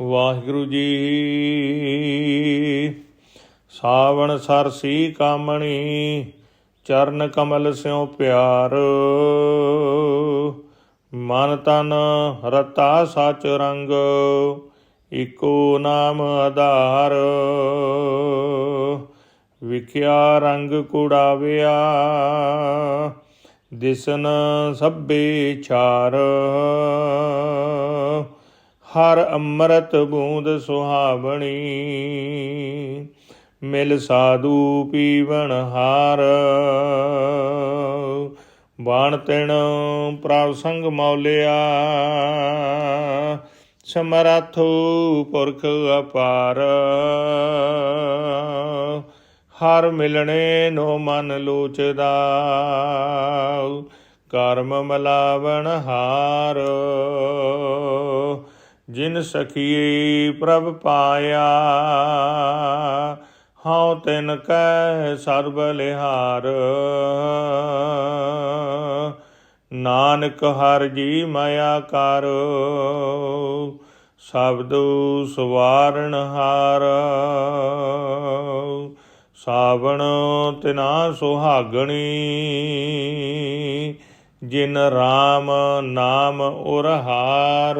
ਵਾਹਿਗੁਰੂ ਜੀ। ਸਾਵਣ ਸਰਸੀ ਕਾਮਣੀ, ਚਰਨ ਕਮਲ ਸਿਉ ਪਿਆਰ। ਮਨ ਤਨ ਰਤਾ ਸਚ ਰੰਗ, ਇਕੋ ਨਾਮ ਆਧਾਰ। ਵਿਖਿਆ ਰੰਗ ਕੁੜਾਵਿਆ, ਦਿਸਨ ਸਭੇ ਛਾਰ। ਹਰ ਅੰਮ੍ਰਿਤ ਬੂੰਦ ਸੁਹਾਵਣੀ। ਮਿਲ ਸਾਧੂ ਪੀਵਣ ਹਾਰ। ਬਾਣ ਤਿਣ ਪ੍ਰਭ ਸੰਗ ਮੌਲਿਆ। ਸਮਰਥੋ ਪੁਰਖ ਅਪਾਰ। ਹਰ ਮਿਲਣੇ ਨੋ ਮਨ ਲੋਚਦਾ। ਕਰਮ ਮਲਾਵਣ ਹਾਰ। ਜਿਨ ਸਖੀਏ ਪ੍ਰਭ ਪਾਇਆ, ਹਉ ਤਿਨ ਕੈ ਸਰਬ ਲਿਹਾਰ। ਨਾਨਕ ਹਰ ਜੀ ਮਾਇਆ ਕਰ, ਸ਼ਬਦੁ ਸਵਾਰਣ ਹਾਰ। ਸਾਵਣ ਤਿਨਾ ਸੁਹਾਗਣੀ ਜਿਨ RAM ਨਾਮ ਉਰ ਹਾਰ।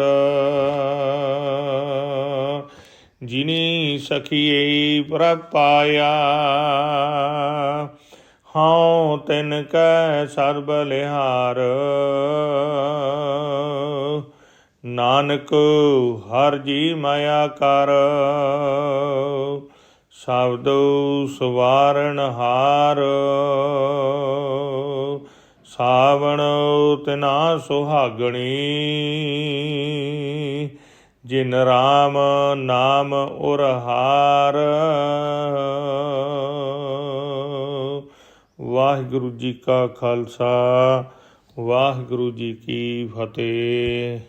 ਜਿਨੀ ਸਖੀਏ ਪ੍ਰਪਾਇਆ ਹਉ ਤਿਨ ਕੈ ਸਰਬ ਲਿਹਾਰ। ਨਾਨਕ ਹਰ ਜੀ ਮਾਇਆ ਕਰ, ਸ਼ਬਦ ਸਵਾਰਣ ਹਾਰ। ਸਾਵਣ ਤਿਨਾ ਸੁਹਾਗਣੀ। ਜਿਨ ਰਾਮ ਨਾਮ ਉਰ ਹਾਰ। ਵਾਹਿਗੁਰੂ ਜੀ ਕਾ ਖਾਲਸਾ, ਵਾਹਿਗੁਰੂ ਜੀ ਕੀ ਫਤਿਹ।